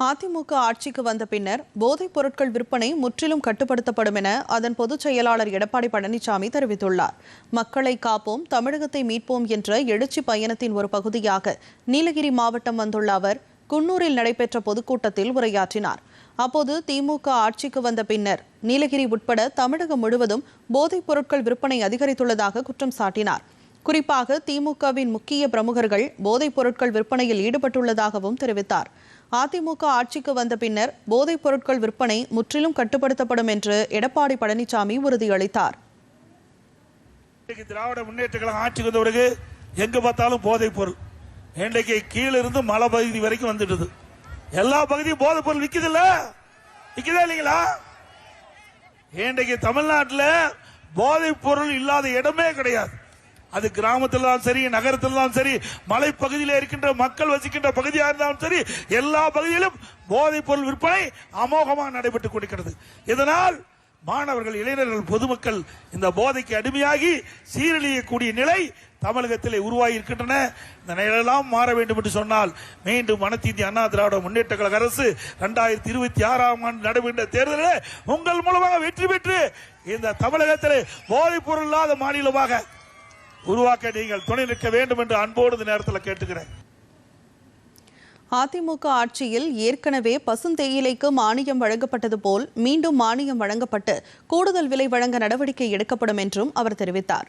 அதிமுக ஆட்சிக்கு வந்த பின்னர் போதைப் பொருட்கள் விற்பனை முற்றிலும் கட்டுப்படுத்தப்படும் என அதன் பொதுச் செயலாளர் எடப்பாடி பழனிசாமி தெரிவித்துள்ளார். மக்களை காப்போம் தமிழகத்தை மீட்போம் என்ற எழுச்சி பயணத்தின் ஒரு பகுதியாக நீலகிரி மாவட்டம் வந்துள்ள அவர் குன்னூரில் நடைபெற்ற பொதுக்கூட்டத்தில் உரையாற்றினார். அப்போது திமுக ஆட்சிக்கு வந்த பின்னர் நீலகிரி உட்பட தமிழகம் முழுவதும் போதைப் பொருட்கள் விற்பனை அதிகரித்துள்ளதாக குற்றம் சாட்டினார். குறிப்பாக திமுகவின் முக்கிய பிரமுகர்கள் போதைப் பொருட்கள் விற்பனையில் ஈடுபட்டுள்ளதாகவும் தெரிவித்தார். அதிமுக ஆட்சிக்கு வந்த பின்னர் போதைப் பொருட்கள் விற்பனை முற்றிலும் கட்டுப்படுத்தப்படும் என்று எடப்பாடி பழனிசாமி உறுதியளித்தார். திராவிட முன்னேற்ற கழகம் ஆட்சிக்கு வந்த பிறகு எங்கு பார்த்தாலும் போதைப் பொருள். இன்றைக்கு கீழிருந்து மலை பகுதி வரைக்கும் வந்துடுது. எல்லா பகுதியும் போதைப் பொருள் விற்கிது இல்ல விக்குதா இல்லைங்களா? இன்றைக்கு தமிழ்நாட்டில் போதைப் பொருள் இல்லாத இடமே கிடையாது. அது கிராமத்தில் தான் சரி நகரத்தில் தான் சரி மலைப்பகுதியில் இருக்கின்ற மக்கள் வசிக்கின்ற பகுதியாக இருந்தாலும் சரி எல்லா பகுதியிலும் போதைப் பொருள் விற்பனை அமோகமாக நடைபெற்றுக் கொண்டிருக்கிறது. இதனால் மாணவர்கள் இளைஞர்கள் பொதுமக்கள் இந்த போதைக்கு அடிமையாகி சீரழியக்கூடிய நிலை தமிழகத்திலே உருவாகி இருக்கின்றன. இந்த நிலையெல்லாம் மாற வேண்டும் என்று சொன்னால் மீண்டும் மனத்தீந்தி அண்ணா திராவிட முன்னேற்ற கழக அரசு இரண்டாயிரத்தி இருபத்தி ஆறாம் ஆண்டு நடைபெற்ற தேர்தலில் உங்கள் மூலமாக வெற்றி பெற்று இந்த தமிழகத்திலே போதைப் பொருள் இல்லாத மாநிலமாக உருவாக்க நீங்கள் துணை நிற்க வேண்டும் என்று அன்போடு இந்த நேரத்தில் கேட்டுக்கிறேன். அதிமுக ஆட்சியில் ஏற்கனவே பசுந்தேயிலைக்கு மானியம் வழங்கப்பட்டது போல் மீண்டும் மானியம் வழங்கப்பட்டு கூடுதல் விலை வழங்க நடவடிக்கை எடுக்கப்படும் என்றும் அவர் தெரிவித்தார்.